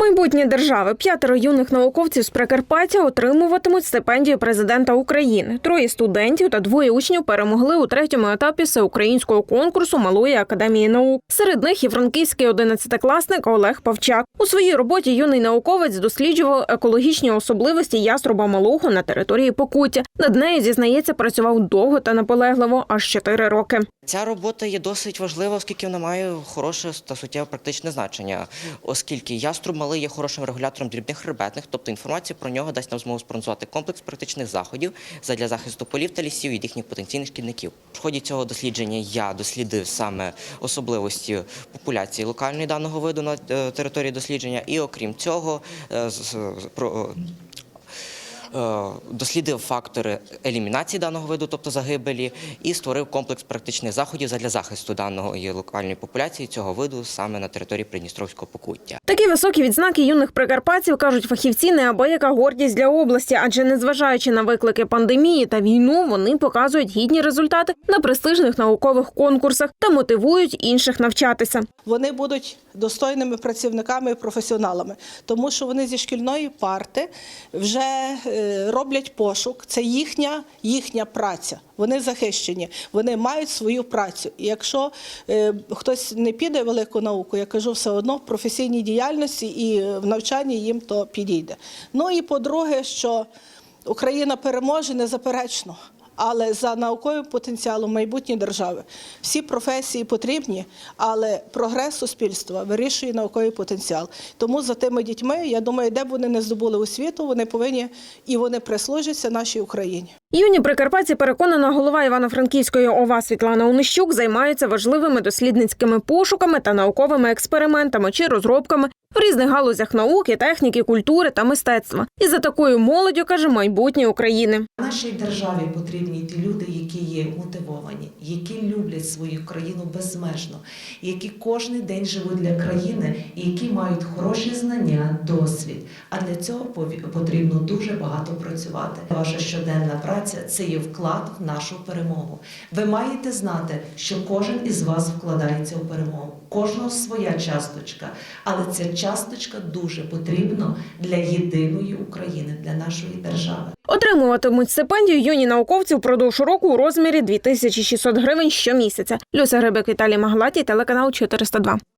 Майбутнє держави п'ятеро юних науковців з Прикарпаття отримуватимуть стипендію президента України. Троє студентів та двоє учнів перемогли у третьому етапі всеукраїнського конкурсу Малої академії наук. Серед них і франківський одинадцятикласник Олег Павчак. У своїй роботі юний науковець досліджував екологічні особливості яструба малого на території Покуття. Над нею зізнається, працював довго та наполегливо, аж чотири роки. Ця робота є досить важлива, оскільки вона має хороше та суттєве практичне значення, оскільки яструб малий є хорошим регулятором дрібних хребетних, тобто інформація про нього дасть нам змогу спронсувати комплекс практичних заходів задля захисту полів та лісів від їхніх потенційних шкідників. В ході цього дослідження я дослідив саме особливості популяції локальної даного виду на е, території дослідження, і окрім цього, е, дослідив фактори елімінації даного виду, тобто загибелі, і створив комплекс практичних заходів задля захисту даної локальної популяції цього виду саме на території Придністровського покуття. Такі високі відзнаки юних прикарпатців кажуть фахівці неабияка гордість для області, адже незважаючи на виклики пандемії та війну, вони показують гідні результати на престижних наукових конкурсах та мотивують інших навчатися. вони будуть достойними працівниками і професіоналами, тому що вони зі шкільної парти вже е, роблять пошук. Це їхня, їхня праця. Вони захищені, вони мають свою працю. І якщо е, хтось не піде в велику науку, я кажу, все одно в професійній діяльності і в навчанні їм то підійде. Ну і по-друге, що Україна переможе незаперечно. Але за науковим потенціалом майбутньої держави всі професії потрібні, але прогрес суспільства вирішує науковий потенціал. Тому за тими дітьми, я думаю, де б вони не здобули освіту, вони повинні і вони прислужаться нашій Україні. Юні прикарпатці переконана голова Івано-Франківської ОВА Світлана Онищук займаються важливими дослідницькими пошуками та науковими експериментами чи розробками в різних галузях науки, техніки, культури та мистецтва. І за такою молоддю каже майбутнє України. Нашій державі потрібні ті люди, які мотивовані, які люблять свою країну безмежно, які кожен день живуть для країни і які мають хороші знання, досвід. А для цього потрібно дуже багато працювати. Ваша щоденна праця це є вклад в нашу перемогу. Ви маєте знати, що кожен із вас вкладається у перемогу. Кожного своя часточка, але ця часточка дуже потрібна для єдиної України, для нашої держави. Отримуватимуть стипендію юні науковці впродовж року у розмірі 2600 гривень щомісяця. Люся Грибик Віталій Маглаті, телеканал 402.